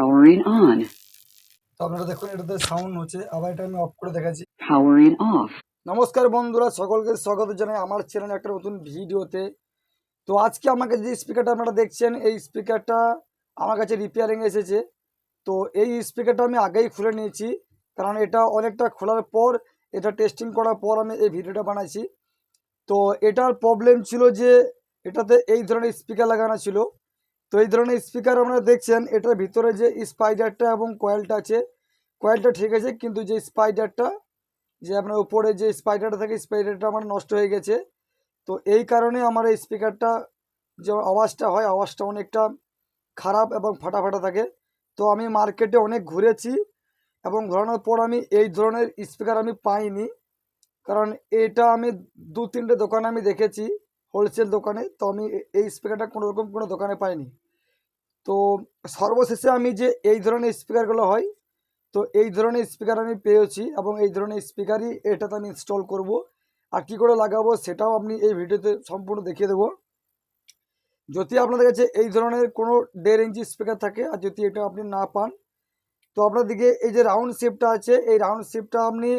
Powering on. তো আপনারা দেখুন এটাতে সাউন্ড হচ্ছে। আবার এটা আমি অফ করে দেখাচ্ছি। Powering off. নমস্কার বন্ধুরা সকলকে স্বাগত জানাই আমার চ্যানেলে একটা নতুন ভিডিওতে তো আজকে আমাকে যে স্পিকারটা আপনারা দেখছেন এই স্পিকারটা আমার কাছে রিপেয়ারিং এসেছে। তো এই স্পিকারটা আমি আগেই খুলে নিয়েছি কারণ এটা অনেকটা খোলার পর এটা টেস্টিং করার পর আমি এই ভিডিওটা বানাইছি। তো এটার প্রবলেম ছিল যে এটাতে এই ধরনের স্পিকার লাগানো ছিল। তো এই ধরনের স্পিকার আপনারা দেখছেন, এটার ভিতরে যে স্পাইডারটা এবং কয়েলটা আছে কয়েলটা ঠিক আছে, কিন্তু যে স্পাইডারটা যে আপনার উপরে যে স্পাইডারটা থাকে স্পাইডারটা আমার নষ্ট হয়ে গেছে। তো এই কারণে আমার এই স্পিকারটা যে আওয়াজটা হয়, আওয়াজটা অনেকটা খারাপ এবং ফাটা ফাটা থাকে। তো আমি মার্কেটে অনেক ঘুরেছি এবং ঘোরানোর পর আমি এই ধরনের স্পিকার আমি পাইনি। কারণ এটা আমি দু তিনটে দোকানে আমি দেখেছি। হোলসেল দোকানে, তো আমি এই স্পিকারটা কোনো রকম কোনো দোকানে পাইনি। তো সর্বশেষে আমি যে এই ধরনের স্পিকারগুলো হয়, তো এই ধরনের স্পিকার আমি পেয়েছি এবং এই ধরনের স্পিকারই এটাতে আমি ইনস্টল করব। আর কি করে লাগাবো সেটাও আপনি এই ভিডিওতে সম্পূর্ণ দেখিয়ে দেবো। যদি আপনাদের কাছে এই ধরনের কোনো দেড় ইঞ্চি স্পিকার থাকে আর যদি এটা আপনি না পান, তো আপনার দিকে এই যে রাউন্ড শেপটা আছে, এই রাউন্ড শেপটা আপনি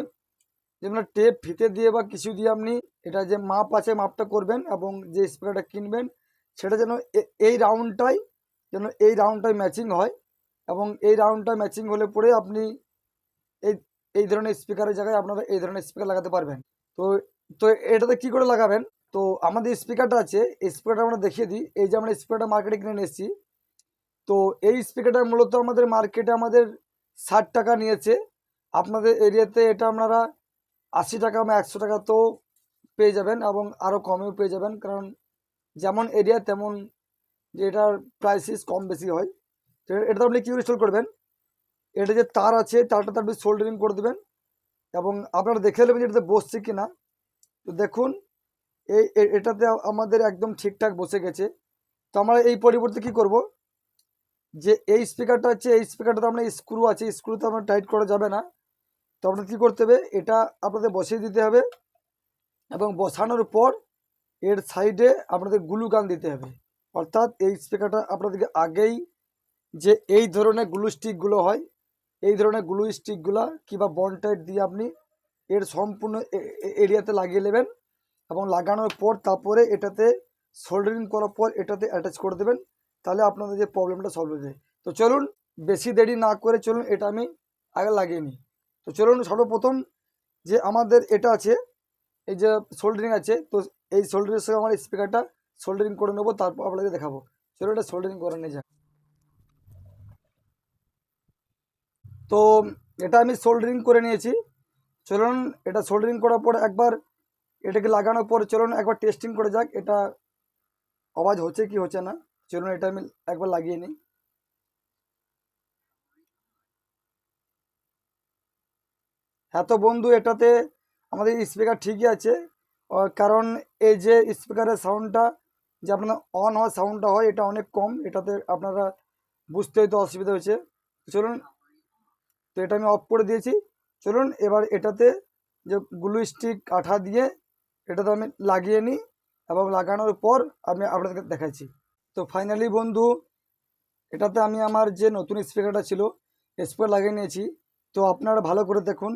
যেমন টেপ ফিতে দিয়ে বা কিছু দিয়ে আপনি এটা যে মাপ আছে মাপটা করবেন এবং যে স্পিকারটা কিনবেন, সেটা যেন এই রাউন্ডটাই যেন এই রাউন্ডটাই ম্যাচিং হয় এবং এই রাউন্ডটা ম্যাচিং হলে পরে আপনি এই এই ধরনের স্পিকারের জায়গায় আপনারা এই ধরনের স্পিকার লাগাতে পারবেন। তো তো এটাতে কি করে লাগাবেন? তো আমাদের স্পিকারটা আছে, এই স্পিকারটা আমরা দেখিয়ে দিই। এই যে আমরা স্পিকারটা মার্কেটে কিনে এসেছি, তো এই স্পিকারটা মূলত আমাদের মার্কেটে আমাদের ষাট টাকা নিয়েছে। আপনাদের এরিয়াতে এটা আপনারা আশি টাকা বা একশো টাকা তো পেয়ে যাবেন এবং আরও কমেও পেয়ে যাবেন। কারণ যেমন এরিয়া তেমন যে এটার প্রাইসিস কম বেশি হয়। তো এটা আপনি কী ইনস্টল করবেন? এটা যে তার আছে, তারটাতে আপনি সোল্ডারিং করে দেবেন এবং আপনারা দেখে নেবেন যে এটাতে বসছে কি না তো দেখুন, এই এটাতে আমাদের একদম ঠিকঠাক বসে গেছে। তো আমরা এই পরিবর্তে কি করব? যে এই স্পিকারটা আছে এই স্পিকারটাতে আপনার স্ক্রু আছে স্ক্রুতে আপনার টাইট করা যাবে না। তো আপনার কী করতে হবে? এটা আপনাদের বসিয়ে দিতে হবে এবং বসানোর পর এর সাইডে আপনাদের গ্লু গান দিতে হবে। অর্থাৎ এই স্পিকারটা আপনাদেরকে আগেই যে এই ধরনের গ্লু স্টিকগুলো হয়, এই ধরনের গ্লু স্টিকগুলো কিংবা বনটাইট দিয়ে আপনি এর সম্পূর্ণ এরিয়াতে লাগিয়ে নেবেন এবং লাগানোর পর তারপরে এটাতে সোল্ডারিং করার পর এটাতে অ্যাটাচ করে দেবেন, তাহলে আপনাদের যে প্রবলেমটা সলভ হয়ে যায়। তো চলুন, বেশি দেরি না করে চলুন, এটা আমি আগে লাগিয়ে নিই। তো চলুন সর্বপ্রথম যে আমাদের এটা আছে, এই যে সোল্ডারিং আছে, তো এই সোল্ডারিংয়ের সঙ্গে আমার স্পিকারটা সোল্ডারিং করে নেব, তারপর আপনাদের দেখাবো। চলুন এটা সোল্ডারিং করে নিয়ে যাক। তো এটা আমি সোল্ডারিং করে নিয়েছি। চলুন এটা সোল্ডারিং করার পর একবার এটাকে লাগানোর পর চলুন একবার টেস্টিং করে যাক, এটা আওয়াজ হচ্ছে কি হচ্ছে না। চলুন এটা আমি একবার লাগিয়ে নিই। হ্যাঁ তো বন্ধু, এটাতে আমাদের স্পিকার ঠিকই আছে। কারণ এই যে স্পিকারের সাউন্ডটা যে আপনার অন হওয়ার সাউন্ডটা হয়, এটা অনেক কম। এটাতে আপনারা বুঝতে হয়তো অসুবিধা হয়েছে। চলুন, তো এটা আমি অফ করে দিয়েছি। চলুন, এবার এটাতে যে গ্লু স্টিক আঠা দিয়ে এটাতে আমি লাগিয়ে নিই এবং লাগানোর পর আমি আপনাদেরকে দেখাচ্ছি। তো ফাইনালি বন্ধু, এটাতে আমি আমার যে নতুন স্পিকারটা ছিল স্পিকার লাগিয়ে নিয়েছি। তো আপনারা ভালো করে দেখুন।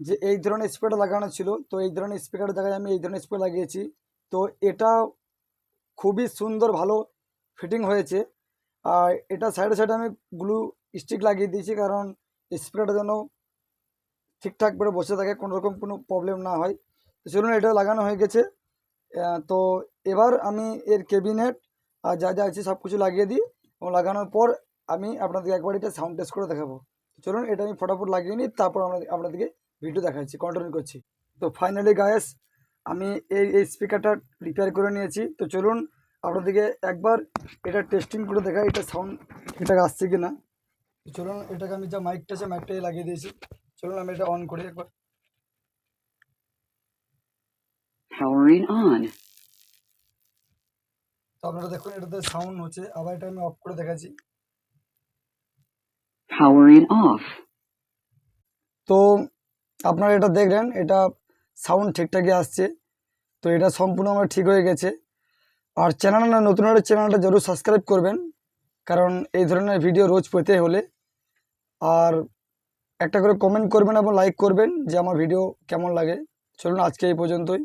যে এই ধরনের স্পিকার লাগানো ছিল, তো এই ধরনের স্পিকারের জায়গায় আমি এই ধরনের স্পিকার লাগিয়েছি। তো এটা খুবই সুন্দর ভালো ফিটিং হয়েছে। আর এটা সাইডে সাইডে আমি গ্লু স্টিক লাগিয়ে দিয়েছি কারণ স্পিকারটা যেন ঠিকঠাক করে বসে থাকে, কোনো রকম কোনো প্রবলেম না হয়। তো চলুন এটা লাগানো হয়ে গেছে। তো এবার আমি এর ক্যাবিনেট আর যা যা আছে সব কিছু লাগিয়ে দিই এবং লাগানোর পর আমি আপনাদেরকে একবার এটা সাউন্ড টেস্ট করে দেখাবো। চলুন এটা আমি ফটাফট লাগিয়ে নিই, তারপর আপনাদেরকে ভিডিও দেখাচ্ছি কন্টিনিউ করছি। তো ফাইনালি গায়েস আমি এই এই স্পিকারটা রিপেয়ার করে নিয়েছি। তো চলুন আপনাদেরকে একবার এটা টেস্টিং করে দেখা এটা সাউন্ড এটা আসছে কি না চলুন এটাকে আমি যা মাইকটা আছে মাইকটাই লাগিয়ে দিয়েছি। চলুন আমি এটা অন করি একবার। Powering on. তো আপনারা দেখুন এটাতে সাউন্ড হচ্ছে। আবার এটা আমি অফ করে দেখাচ্ছি। Powering off. তো আপনারা এটা দেখলেন, এটা সাউন্ড ঠিকঠাকই আসছে। তো এটা সম্পূর্ণ আমার ঠিক হয়ে গেছে। আর চ্যানেল না, নতুন একটা চ্যানেলটা জরুর সাবস্ক্রাইব করবেন, কারণ এই ধরনের ভিডিও রোজ পেতে হলে। আর একটা করে কমেন্ট করবেন এবং লাইক করবেন যে আমার ভিডিও কেমন লাগে। চলুন আজকে এই পর্যন্তই।